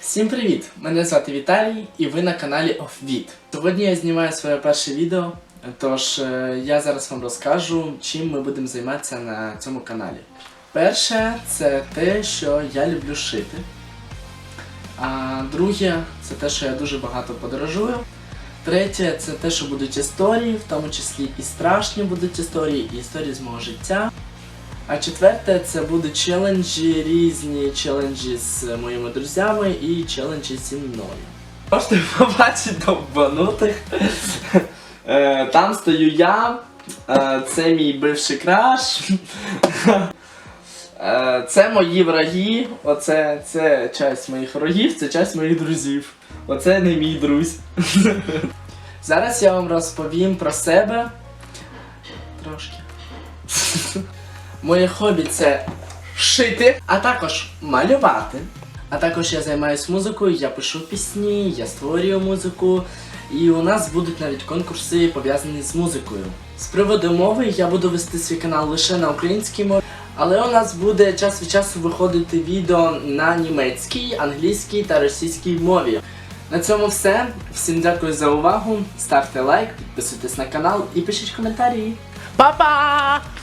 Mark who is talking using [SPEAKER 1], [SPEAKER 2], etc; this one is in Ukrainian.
[SPEAKER 1] Всім привіт! Мене звати Віталій і ви на каналі OffVid. Сьогодні я знімаю своє перше відео, тож е, я зараз вам розкажу, чим ми будемо займатися на цьому каналі. Перше, це те, що я люблю шити. А друге, це те, що я дуже багато подорожую. Третє, це те, що будуть історії, в тому числі і страшні будуть історії, і історії з мого життя. А четверте, це будуть челенджі, різні челенджі з моїми друзями і челенджі зі мною. Можете побачити довбанутих. Е, Там стою я, е, це мій бивший краш. Е, Це мої враги, оце це часть моїх врагів, це часть моїх друзів. Оце не мій друзь. Зараз я вам розповім про себе. Трошки. Моє хобі це шити, а також малювати. А також я займаюся музикою, я пишу пісні, я створюю музику. І у нас будуть навіть конкурси пов'язані з музикою. З приводу мови я буду вести свій канал лише на українській мові, але у нас буде час від часу виходити відео на німецькій, англійській та російській мові. На цьому все. Всім дякую за увагу. Ставте лайк, підписуйтесь на канал і пишіть коментарі. Па-па!